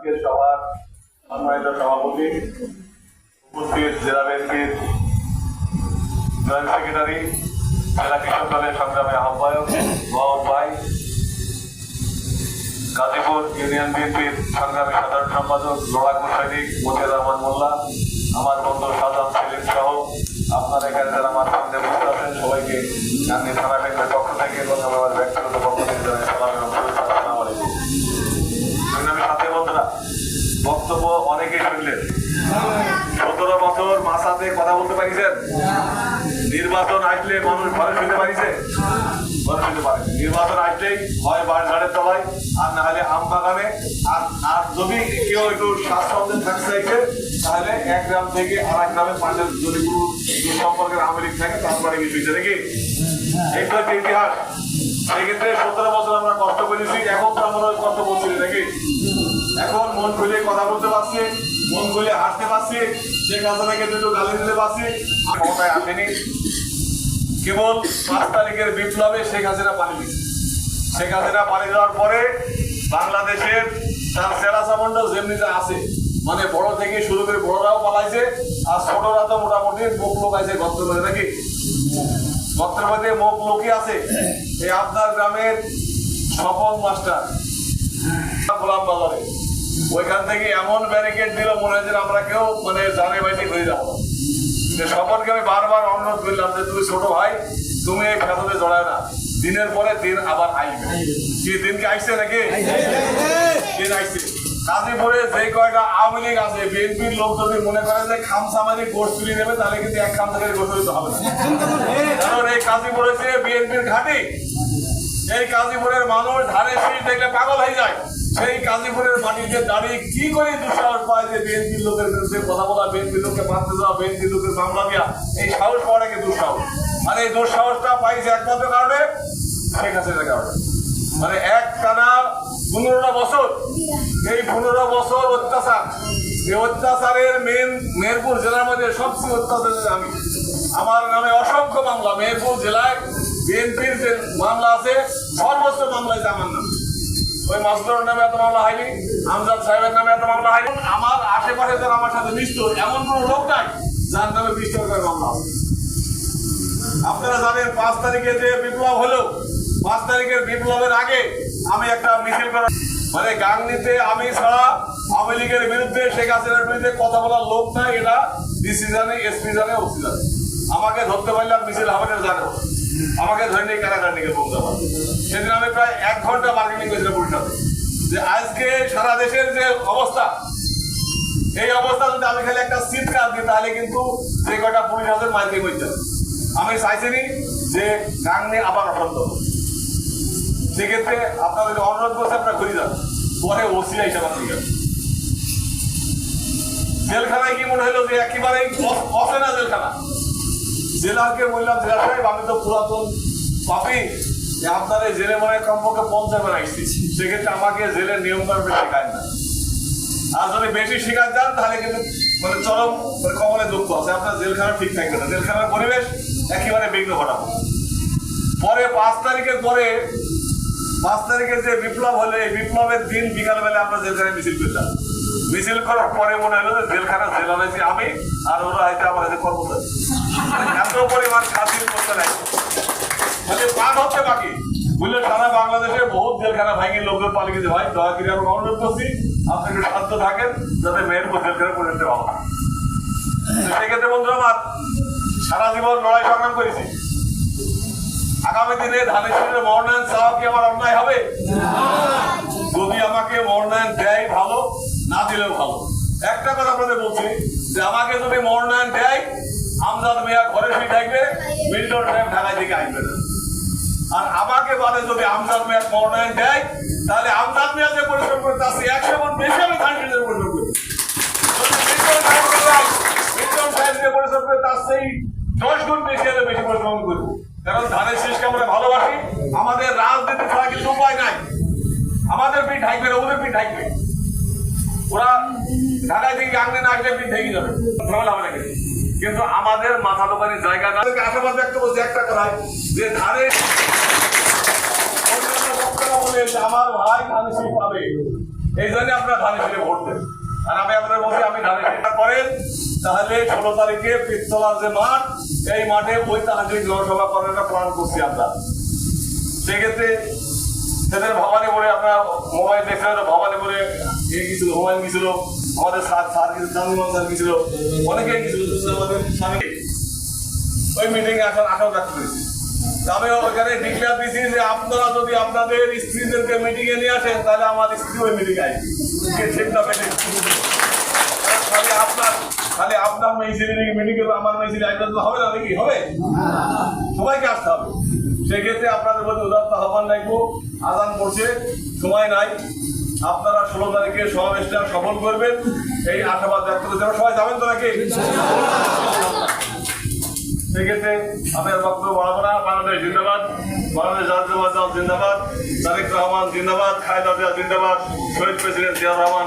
আজকের সভার সম্মানিত সভাপতি, উপস্থিত জেলা ব্যাংকের জয়েন্ট সেক্রেটারি, জেলা কৃষক দলের সংগ্রামী আহ্বায়ক মোহাম্মদ ভাই, গাজীপুর ইউনিয়ন বিএনপির সংগ্রামী সাধারণ সম্পাদক লড়াকু সৈনিক মতিউর রহমান মোল্লা, আমার বন্ধু সাজান সেলিম সহ আপনার এখানে যারা আমার সামনে বসে আছেন, সবাইকে গান্ধী থানা ব্যাংকের পক্ষ থেকে এবং আমার ব্যক্তিগত পারিছেন নির্বাচন আসলে মানুষ ঘরে শুনতে পারিছে? ঘরে শুনতে পারে। নির্বাচন আসলেই হয় বাড়ি ঝাড়ের তলায়, আর না হলে আম বাগানে। আর আর যদি কেউ একটু স্বাস্থ্যে থাকতে চাইছে, তাহলে এক গ্রাম থেকে আর এক গ্রামে পাঁচের যদি কোনো সম্পর্কের আমেরিক থাকে তারপরে কিছু হয়েছে নাকি? এইটা হচ্ছে ইতিহাস। সেক্ষেত্রে সতেরো বছর আমরা কষ্ট করেছি, এখন তো আমরা কষ্ট করছি নাকি? এখন মন খুলে কথা বলতে পারছি মন খুলে হাসতে পারছি শেখ হাসিনাকে দুটো গালি দিতে পারছি। ক্ষমতায় আসেনি। কেবল পাঁচ তারিখের বিপ্লবে শেখ হাসিনা পানি দিচ্ছে শেখ হাসিনা পানি দেওয়ার পরে বাংলাদেশের তার সেরা সামন্ড যেমনিতে আছে মানে বড় থেকে শুরু করে বড়রাও পালাইছে, আর ছোটরা তো মোটামুটি মুখ লোক আছে গর্ত করে নাকি? গর্তের মধ্যে মুখ লোকই আছে। এই আপনার গ্রামের স্বপন মাস্টার, গোলাম বাজারে। ওইখান থেকে এমন ব্যারিকেড দিল মনে হয় আমরা কেউ মানে জানে বাইতে হয়ে যাব। যে স্বপনকে আমি বারবার অনুরোধ করলাম যে, তুমি ছোট ভাই, তুমি এই ফেসাতে জড়ায় না। দিনের পরে দিন আবার আইবে। কি দিনকে আইসে নাকি? দিন আইসে গাজীপুরে যে কয়টা আওয়ামী লীগ আছে, বিএনপির লোক যদি মনে করে যে খামসামারি গোষ্ঠ তুলে নেবে, তাহলে কিন্তু এক থেকে গোষ্ঠ দিতে হবে কারণ এই গাজীপুরে যে বিএনপির ঘাঁটি। এই কাজীপুরের মানুষ ধারে শীষ দেখলে পাগল হয়ে যায়। সেই কাজীপুরের মাটিতে দাঁড়িয়ে কি করে দুঃসাহস পায় যে বিএনপির লোকের বিরুদ্ধে কথা বলা বিএনপির লোককে মারতে দেওয়া বিএনপির লোকের মামলা দেওয়া এই সাহস পাওয়াটাকে দুঃসাহস? আর এই দুঃসাহসটা পাইছে একমাত্র কারণে শেখ হাসিনার কারণে। মানে এক টানা পনেরোটা বছর, এই পনেরো বছর অত্যাচার, এই অত্যাচারের মেন মেহেরপুর জেলার মধ্যে সবচেয়ে অত্যাচারের আমি। আমার নামে অসংখ্য মামলা মেহেরপুর জেলায় বিএনপির যে মামলা আছে, সর্বোচ্চ মামলা হয়েছে আমার নামে ওই মাসুদুর নামে এত মামলা হয়নি, আমজাদ সাহেবের নামে এত মামলা হয়নি। আমার আশেপাশে যারা আমার সাথে মিশত, এমন কোনো লোক নাই যার নামে বিশ টাকার মামলা আপনারা জানেন, পাঁচ তারিখে যে বিপ্লব হলো, পাঁচ তারিখের বিপ্লবের আগে আমি একটা মিছিল করা মানে গাংনিতে আমি ছাড়া আওয়ামী লীগের বিরুদ্ধে শেখ হাসিনার বিরুদ্ধে কথা বলার লোক নাই এটা ডিসি জানে এসপি জানে ওসি জানে আমাকে ধরতে পারলাম মিছিল হামেনের জানে আমাকে ধরে নিয়ে কারাগার নিয়ে পারে সেদিন আমি প্রায় এক ঘণ্টা মার্কেটিং করেছিলাম পুলিশাতে যে আজকে সারা দেশের যে অবস্থা, এই অবস্থা যদি আমি খালি একটা সিট কাট দিই, তাহলে কিন্তু যে কটা পুলিশ আছে মাইকে বলতে আমি চাইছিনি যে গাংনি আবার অশান্ত সেক্ষেত্রে আপনাদের অনুরোধ করছে আপনারা ঘুরে যান। পরে ওসিআই হিসাবে আপনি যান। জেলখানায় কি মনে হলো যে একেবারেই অ- অচেনা জেলখানা? জেলারকে বললাম, জেলা সাহেব, আমি তো পুরাতন পাপি। যে আপনার এই জেলে মনে হয় কমপক্ষে পঞ্চাশ বার আসছি সেক্ষেত্রে আমাকে জেলের নিয়ম কানুন শেখায় না। আর যদি বেশি শিকার যান, তাহলে কিন্তু মানে চরম মানে কমলে দুঃখ আছে। আপনার জেলখানা ঠিক থাকবে না। জেলখানার পরিবেশ একেবারে বিঘ্ন ঘটাবো। পরে পাঁচ তারিখের পরে, পাঁচ তারিখে যে বিপ্লব হলে, এই বিপ্লবের দিন বিকালবেলা আমরা জেলখানায় মিছিল করলাম। মিছিল করার পরে মনে হলো যে জেলখানা জেলা হয়েছে আমি আর ওরা হয়তো আমার হাতে কর্মচারী এত পরিমাণ খাতির করতে নাই মানে পাঠ হচ্ছে বাকি। সারা বাংলাদেশে জেলখানা ভাঙি লোকজন পালিয়ে গেছে। ভাই, দয়া করে অনুরোধ করছি, আপনি একটু শান্ত থাকেন, যাতে জেলখানা সেক্ষেত্রে আমার সারা জীবন লড়াই সংগ্রাম করেছি। আগামী দিনে মনোনয়ন চাওয়া কি আমার অন্যায় হবে? যদি আমাকে মনোনয়ন দেয় ভালো, না দিলেও ভালো। একটা কথা আপনাদের বলছি, যে আমাকে যদি মনোনয়ন দেয়, আমজাদ মিয়া ঘরে শুয়ে থাকবে, মিল্টন সাহেব ঢাকায় দিকে আসবে না। আর আমাকে বাদে যদি আমজাদ মিয়া মনোনয়ন দেয়, তাহলে আমজাদ মিয়া যে পরিশ্রম করে, তার একশো বেশি আমি ধান পরিশ্রম করি। গুণ বেশি বেশি পরিশ্রম কারণ ধানের আমাদের নাই। আমাদের পিঠ না পিঠ ওরা থেকে না যাবে। কিন্তু। আমাদের মাথা দোকানের জায়গা না। আশাবাদ ব্যক্ত করছে একটা কথায় যে ধানের বলে যে আমার ভাই শীষ পাবে। এই জন্য আপনারা ধানে শিরে ভোট দেন আর আমি আপনাদের বলছি, আমি ধানে শিরটা করেন তাহলে ষোলো তারিখে পিস্তলার যে মাঠ। এই মাঠে ওই তাহাজে জনসভা করার একটা প্ল্যান করছি আমরা। সেক্ষেত্রে সেদিন ভবানীপুরে আপনার মোবাইল দেখছিলেন তো ভবানীপুরে ইয়ে গেছিল মোবাইল গেছিল আমাদের স্যার স্যার কিছু চান্দুমান স্যার গেছিল অনেকে গেছিল ওই মিটিং এ এখন আঠারো রাখতে পেরেছি যে আপনারা যদি আপনাদের স্ত্রীদেরকে মিটিং এ নিয়ে আসেন, তাহলে আমার স্ত্রী ওই মিটিং আসবে। আপনার খালি আপনার মেয়ে মিটিং করবে আমার মেয়ে ছেলে তো হবে না নাকি? হবে? সবাইকে আসতে হবে। সেক্ষেত্রে আপনাদের প্রতি উদাত্ত আহ্বান রাখব। আদান করছে সময় নাই। আপনারা ষোলো তারিখে সমাবেশটা সফল করবেন। এই আশাবাদ ব্যক্ত করতে। সবাই যাবেন তো নাকি? সেক্ষেত্রে আমি আর বক্তব্য বাড়াবো না। বাংলাদেশ জিন্দাবাদ। বাংলাদেশ জাতীয়বাদ দল জিন্দাবাদ। তারেক রহমান জিন্দাবাদ। খায়দা জিয়া জিন্দাবাদ। শহীদ প্রেসিডেন্ট জিয়া রহমান